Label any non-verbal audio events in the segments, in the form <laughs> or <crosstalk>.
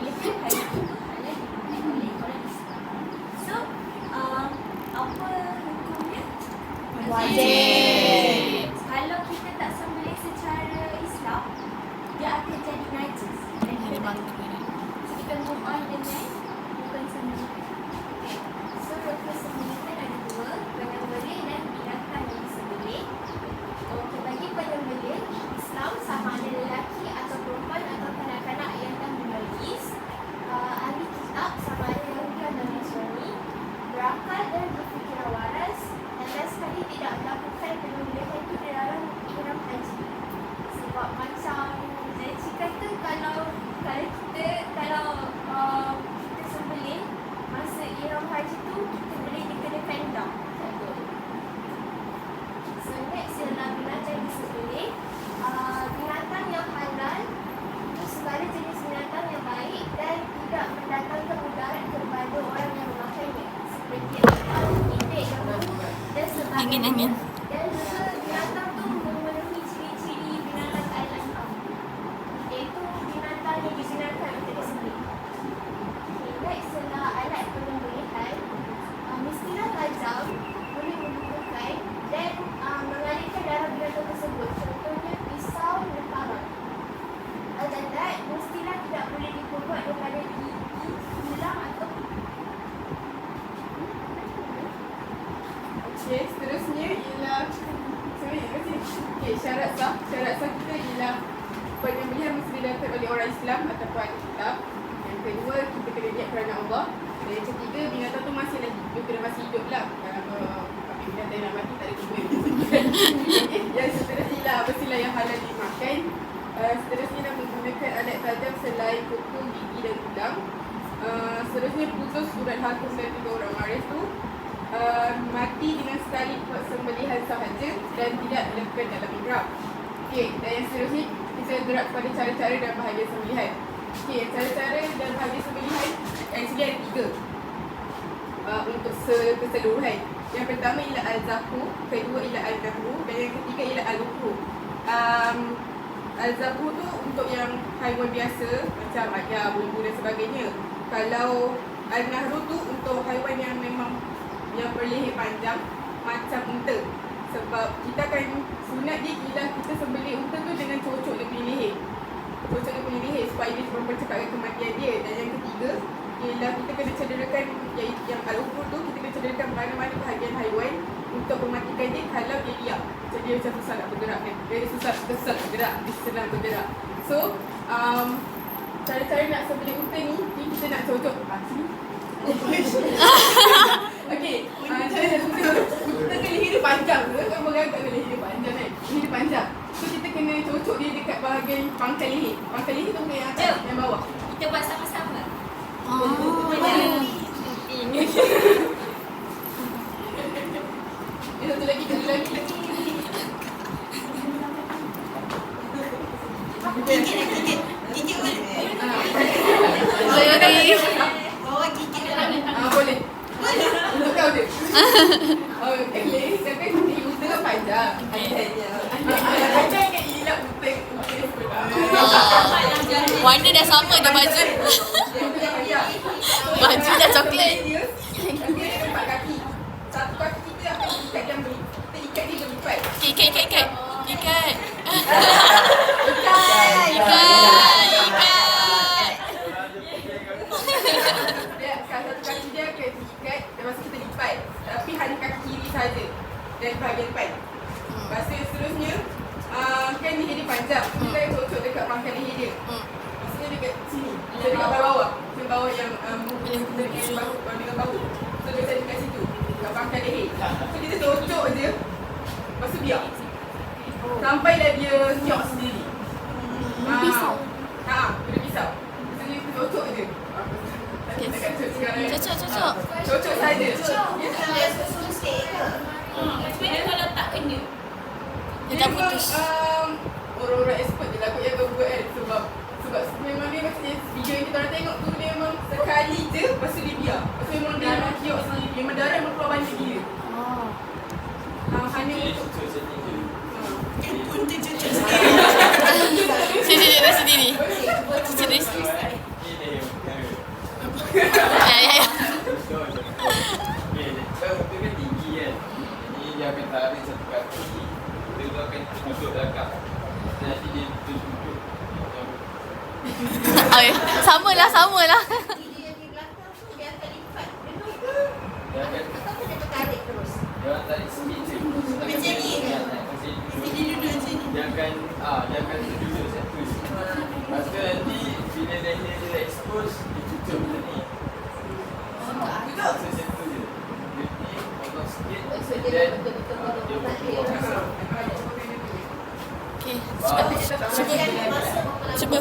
别废话 Ganyan, ganyan. Okey, syarat sah. Syarat sah kita ialah penyembelihan mesti dilakukan oleh orang Islam ataupun ahli kitab. Yang kedua, kita kena niat kerana Allah. Dan yang ketiga, binatang tu masih lagi hidup, kena masih hidup lah. Kalau tapi binatang yang nak mati tak ada. <laughs> Okey, yang seterusnya ialah apa sila yang halal dimakan. Uh, seterusnya ialah menggunakan alat tajam selain kuku, gigi dan tulang. Uh, seterusnya putus surat dan tiga orang waris tu uh, mati dengan sekali sembelihan sahaja dan tidak dilakukan dalam ihrab. Okey, dan yang seterusnya kita gerak kepada cara-cara dan bahagian sembelihan. Okey, cara-cara dan bahagian sembelihan actually ada tiga uh, untuk keseluruhan. Yang pertama ialah al-zahu, kedua ialah al-nahru dan yang ketiga ialah al-uku. Um, al-zahu tu untuk yang haiwan biasa macam ayam, bumbu dan sebagainya. Kalau al-nahru tu untuk haiwan yang memang yang berleher panjang macam unta. Sebab kita akan sunat dia ialah kita sembelih unta tu dengan cocok dia punya leher. Cocok dia punya leher supaya dia mempercepatkan kematian dia. Dan yang ketiga ialah kita kena cederakan yang, yang al-ukur tu kita kena cederakan mana-mana bahagian haiwan untuk mematikan dia kalau dia diam. Jadi dia macam susah nak bergerak kan. Dia susah, nak bergerak, dia senang bergerak. So, um, cara-cara nak sembelih unta ni, ni kita nak cocok. Ah, sini. <laughs> <laughs> Okey, kan leher dia panjang ke? Kan orang tak leher dia panjang kan? Leher panjang. So kita kena cocok dia dekat bahagian pangkal leher. Pangkal leher tu yang atas, yang bawah. Kita buat sama-sama. Oh. Dia satu lagi, satu lagi. Gigit lah, gigit. Gigit boleh. Saya Boleh. Bawa gigit dalam. Ah, boleh. Untuk kau je. Oh, okay. Tapi ni unta kan panjang. Ah, Panjang kan hilang unta. Unta Warna dah sama je baju. <laughs> Baju dah coklat. Dia berlipat. Okay, ikat, ikat, ikat. Ikat. <laughs> Ikat. Ikat. Ikat. Dia kan satu kaki dia akan diikat lepas tu kita lipat. Tapi hanya kaki kiri saja. Dan bahagian depan. Lepas tu yang seterusnya uh, kan leher dia panjang. Kita akan cocok dekat pangkal leher dia. Hmm. Maksudnya dekat sini. Kita dekat bawah-bawah. Yang bawah yang um, Boleh kita dengan bahu, bahu dengan bahu. So dia macam dekat situ. Dekat pangkal leher. So kita cocok je. Lepas tu biar. Sampailah dia nyok sendiri. Ah. Pisau. Ha, kena pisau. So dia kita cocok je. Cocok. Cocok, cocok. Cocok saja. Dia sampai susu sikit ke? Macam mana kalau tak kena? Dia tak putus. Um, orang-orang expert je lah kot yang buat kan sebab sebab memang dia macam video yang kita orang tengok tu dia memang sekali je lepas tu dia biar. Lepas tu memang dia memang kiok sendiri. Memang darah memang keluar banyak gila. Oh. Uh, hanya Jadi untuk cucuk macam ni je. <laughs> Yang. Jadi. Okay. Sama lah, sama lah. Dia di belakang tu dia akan lipat. Dia akan Atau dia tertarik terus? dia orang tarik sikit je. Macam ni ke? Ya, naik macam ni. Mesti dia duduk macam ni. Dia akan ah dia akan duduk satu. Lepas tu nanti bila dia dia, dia expose dia tutup macam ni. Duduk macam tu je. Ni potong sikit. So and dia then, betul-betul dia potong macam Okay. Cuba.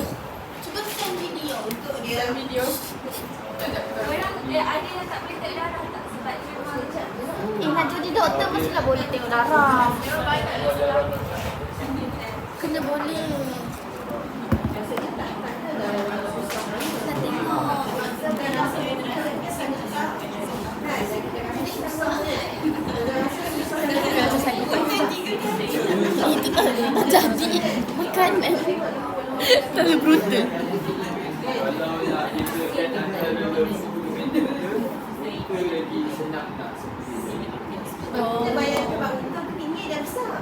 Cuba tekan video untuk dia. dalam video. Orang eh, ada yang tak boleh tengok darah tak? Sebab dia memang Eh, nak jadi doktor mestilah boleh tengok darah. Memang banyak lah sebab Kena boleh. Tak tak ada darah susah. Kita tengok. Macam saya tak Itu tak tak jadi makanan. Terlalu brutal. Kalau nak kita antara lembu dengan itu lagi senang nak seperti Oh. Kita bayar sebab kita tinggi dah besar.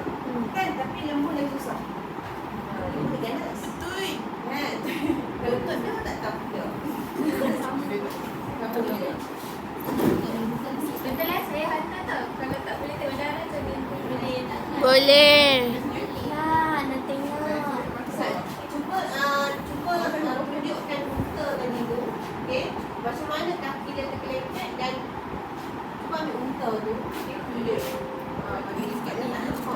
Kan? Tapi lembu lagi susah. Boleh. Ha, nak tengok. Cuba uh, cuba nak taruh video kan buka tadi tu. Okey. Macam mana kaki dia terkelepek dan cuba ambil unta tu. Okey, video. Ha, bagi dekat dia nak cuba.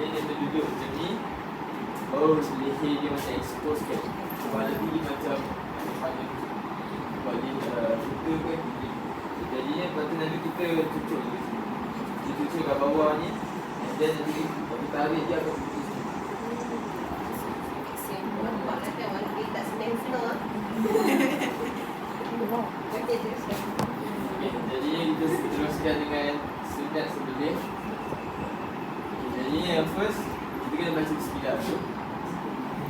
Dia terduduk macam ni, baru leher dia macam expose kan. Kepala tu dia macam mana Sebab dia uh, buta kan gini. Jadinya lepas tu nanti kita cucuk Kita cucuk kat bawah ni And then nanti kita tarik dia akan putus sini Nampak kan walaupun dia tak senang-senang. Okey, teruskan. okay, Jadinya kita teruskan dengan sunat sebelum okay, Jadinya yang first Kita kena baca bismillah tu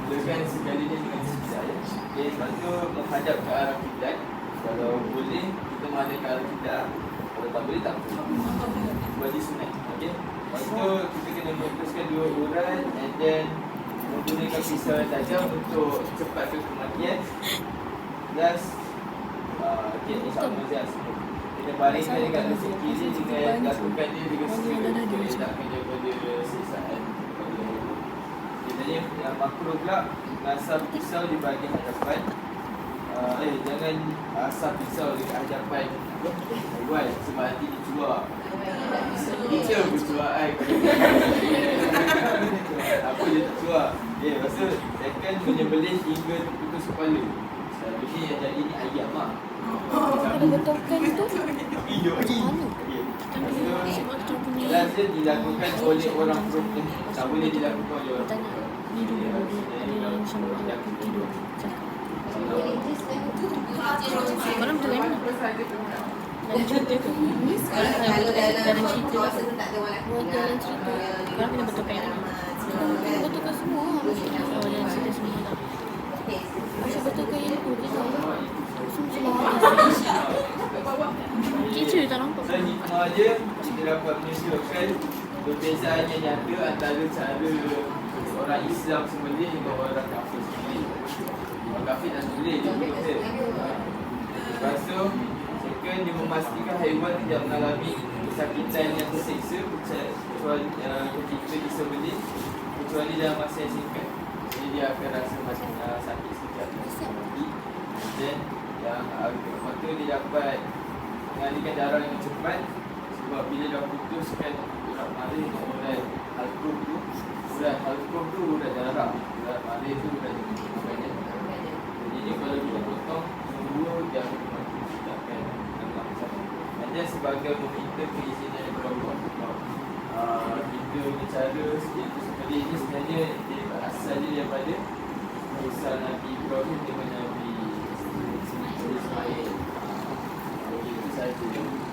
Mulakan sekali ni dengan bismillah Okay, lepas tu menghadap ke arah kiblat Kalau boleh kita menghadap ke arah kiblat Kalau tak boleh tak apa. Bagi sunat okay. Lepas tu kita kena memutuskan dua urat And then menggunakan pisau tajam untuk cepatkan kematian. Plus uh, Okay, sama je semua. Kita baringkan dekat sisi kiri dengan lakukan dia dengan segera Untuk elakkan daripada sesaan Yang makro pula Asap pisau di bahagian hadapan. Uh, Eh, jangan asap pisau dekat hadapan. Buat sebab nanti dicuak Teacher bercuak ai Apa dia tak cuak? Okay, lepas tu second menyembelih hingga terputus kepala. Selalunya yang jadi ni ayam mak Kalau betulkan tu? Dia tu sebab kita punya Last dia dilakukan oleh orang perempuan. Tak boleh dilakukan oleh orang Tanya Ni dulu ada ada yang tidur Cakap Korang betul kan? Dan cerita tu kalau dalam Dalam cerita tu lelaki. Buat dalam cerita Korang kena betulkan yang lama Kena betulkan semua Oh dalam cerita semua Okey. Macam betulkan yang tu Dia. Kira tak nampak So hikmah je kita dapat menunjukkan Perbezaan yang nyata antara cara orang Islam sembelih dengan orang kafir sembelih Orang kafir dan sembelih dia betul Lepas tu Second dia memastikan haiwan tidak mengalami kesakitan yang terseksa Kecuali uh, ketika disembelih Kecuali dalam masa yang singkat. Jadi dia akan rasa macam uh, sakit sekejap. Dan yang uh, tu dia dapat mengalirkan darah dengan cepat sebab bila dah putuskan urat marir dengan urat halkum tu urat halkum tu urat darah urat marir tu makanya jadi ni kalau kita potong dua dia mati kita sama dan dia sebagai meminta keizinan daripada Allah uh, kita punya cara iaitu seperti ini sebenarnya dia asalnya daripada kisah Nabi Ibrahim Ismail. Begitu saja